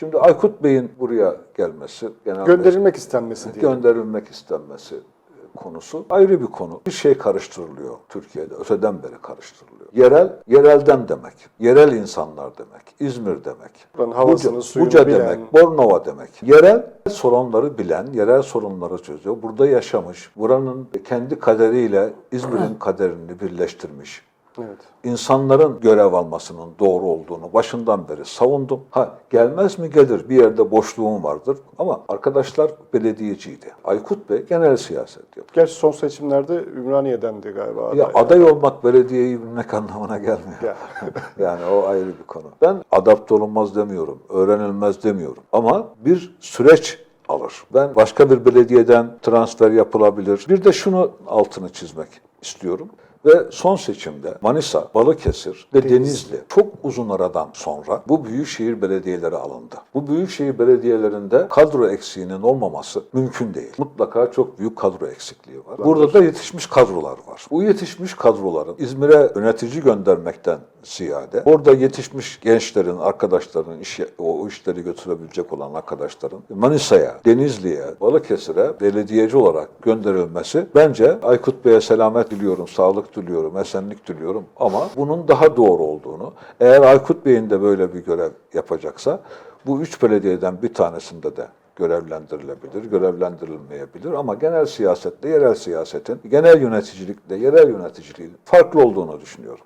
Şimdi Aykut Bey'in buraya gelmesi, genel Gönderilmek istenmesi diye. gönderilmek istenmesi e, konusu ayrı bir konu. Bir şey karıştırılıyor Türkiye'de. Öteden beri karıştırılıyor. Yerel, yerelden demek. Yerel insanlar demek. İzmir demek. Buranın havasını, Buca, suyunu Buca bilen. demek. Bornova demek. Yerel sorunları bilen, yerel sorunları çözüyor. Burada yaşamış, buranın kendi kaderiyle İzmir'in kaderini birleştirmiş Evet. insanların görev almasının doğru olduğunu başından beri savundum. Ha gelmez mi gelir bir yerde boşluğum vardır ama arkadaşlar belediyeciydi. Aykut Bey genel siyaset yapıyor. Gerçi son seçimlerde Ümraniye'dendi galiba. Ya aday. aday olmak belediyeyi bilmek anlamına gelmiyor. Ya. yani o ayrı bir konu. Ben adapte olunmaz demiyorum, öğrenilmez demiyorum. Ama bir süreç alır. Ben başka bir belediyeden transfer yapılabilir. Bir de şunu altını çizmek istiyorum. Ve son seçimde Manisa, Balıkesir ve Denizli çok uzun aradan sonra bu büyükşehir belediyeleri alındı. Bu büyükşehir belediyelerinde kadro eksiğinin olmaması mümkün değil. Mutlaka çok büyük kadro eksikliği var. Burada da yetişmiş kadrolar var. Bu yetişmiş kadroların İzmir'e yönetici göndermekten ziyade orada yetişmiş gençlerin, arkadaşların, iş, o işleri götürebilecek olan arkadaşların Manisa'ya, Denizli'ye, Balıkesir'e belediyeci olarak gönderilmesi bence Aykut Bey'e selamet diliyorum, sağlık diliyorum, esenlik diliyorum ama bunun daha doğru olduğunu, eğer Aykut Bey'in de böyle bir görev yapacaksa bu üç belediyeden bir tanesinde de görevlendirilebilir, görevlendirilmeyebilir ama genel siyasette yerel siyasetin, genel yöneticilikle yerel yöneticiliğin farklı olduğunu düşünüyorum.